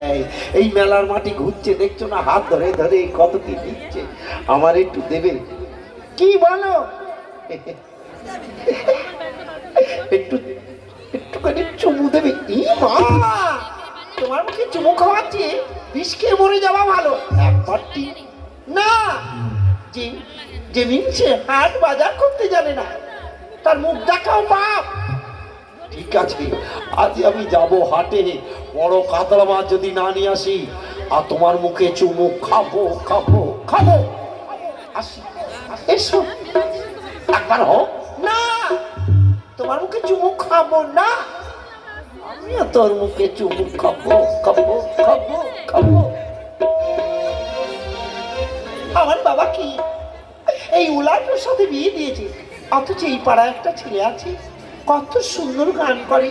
এই- মেলার মাটি ঘুরছে, দেখছ না? হাত ধরে ধরে কত কি দিচ্ছে। আমার একটু দেবে। কি বলো? একটু, একটুখানি চুমু দেবে। ই মা তোমার মুখে চুমু খাওয়াচ্ছে বিষ খেয়ে মরে যাওয়া ভালো। একবারটি না! যে যে মিনছে, হাট বাজার করতে জানে না। তার মুখ দেখাও পাপ ঠিক আছে, আজ আমি যাব হাটে। বড় কাতলা মাছ যদি না নিয়ে আসি, আর তোমার মুখে চুমু, খাব খাব খাব। এসো। একবার হোক না, তোমার মুখে চুমু খাব না। আমিও তোর মুখে চুমু খাব খাব খাব খাব। আমার বাবা কি? এই উলাটের সাথে বিয়ে দিয়েছে। অথচ এই পাড়ায় একটা ছেলে আছে। কত সুন্দর গান করে।